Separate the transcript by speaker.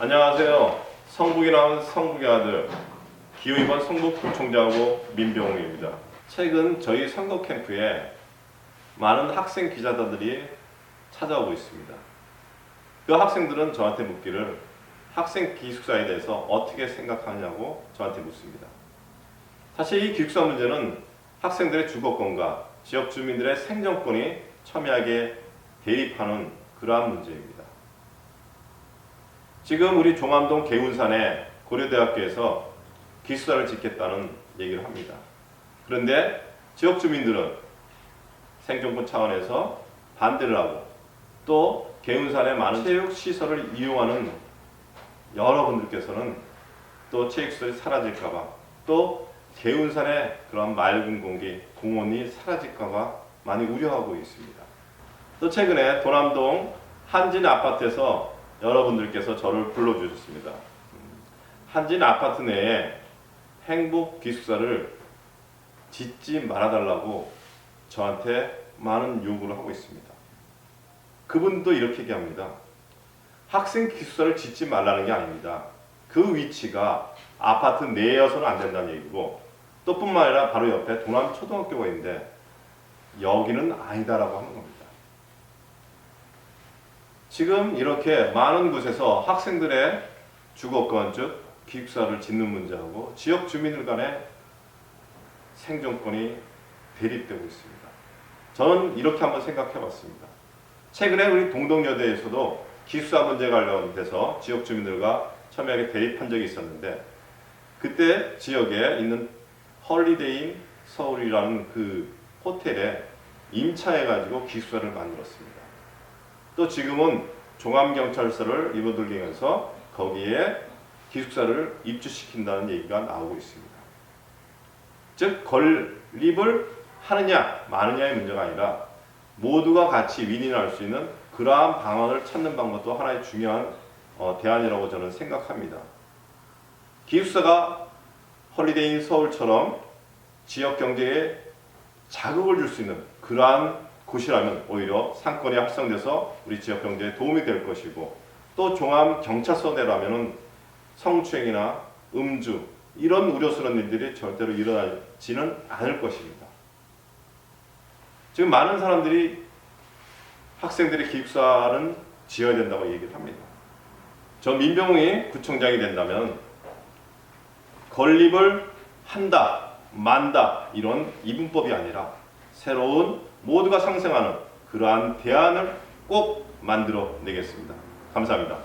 Speaker 1: 안녕하세요. 성북이 나온 성북의 아들 기후이번 성북 부총장하고 민병웅입니다. 최근 저희 선거 캠프에 많은 학생 기자단들이 찾아오고 있습니다. 그 학생들은 저한테 묻기를 학생 기숙사에 대해서 어떻게 생각하냐고 저한테 묻습니다. 사실 이 기숙사 문제는 학생들의 주거권과 지역 주민들의 생존권이 첨예하게 대립하는 그러한 문제입니다. 지금 우리 종암동 개운산에 고려대학교에서 기숙사를 짓겠다는 얘기를 합니다. 그런데 지역 주민들은 생존권 차원에서 반대를 하고 또 개운산의 많은 체육 시설을 이용하는 여러분들께서는 또 체육시설이 사라질까봐 또 개운산의 그런 맑은 공기, 공원이 사라질까봐 많이 우려하고 있습니다. 또 최근에 도남동 한진 아파트에서 여러분들께서 저를 불러주셨습니다. 음, 한진 아파트 내에 행복 기숙사를 짓지 말아달라고 저한테 많은 요구를 하고 있습니다. 그분도 이렇게 얘기합니다. 학생 기숙사를 짓지 말라는 게 아닙니다. 그 위치가 아파트 내여서는 안 된다는 얘기고 또 뿐만 아니라 바로 옆에 도남 초등학교가 있는데 여기는 아니다라고 하는 겁니다. 지금 이렇게 많은 곳에서 학생들의 주거권 즉 기숙사를 짓는 문제하고 지역 주민들 간의 생존권이 대립되고 있습니다. 저는 이렇게 한번 생각해 봤습니다. 최근에 우리 동덕여대에서도 기숙사 문제 관련돼서 지역 주민들과 첨예하게 대립한 적이 있었는데 그때 지역에 있는 헐리데이 서울이라는 그 호텔에 임차해가지고 기숙사를 만들었습니다. 또 지금은 종암경찰서를 입어들리면서 거기에 기숙사를 입주시킨다는 얘기가 나오고 있습니다. 즉 건립을 하느냐 마느냐의 문제가 아니라 모두가 같이 윈윈할 수 있는 그러한 방안을 찾는 방법도 하나의 중요한 어, 대안이라고 저는 생각합니다. 기숙사가 헐리데이인 서울처럼 지역 경제에 자극을 줄 수 있는 그러한 곳이라면 오히려 상권이 활성돼서 우리 지역 경제에 도움이 될 것이고 또 종합 경찰서 내라면은 성추행이나 음주 이런 우려스러운 일들이 절대로 일어나지는 않을 것입니다. 지금 많은 사람들이 학생들의 기숙사는 지어야 된다고 얘기를 합니다. 저 민병웅이 구청장이 된다면 건립을 한다, 만다 이런 이분법이 아니라 새로운 모두가 상생하는 그러한 대안을 꼭 만들어 내겠습니다. 감사합니다.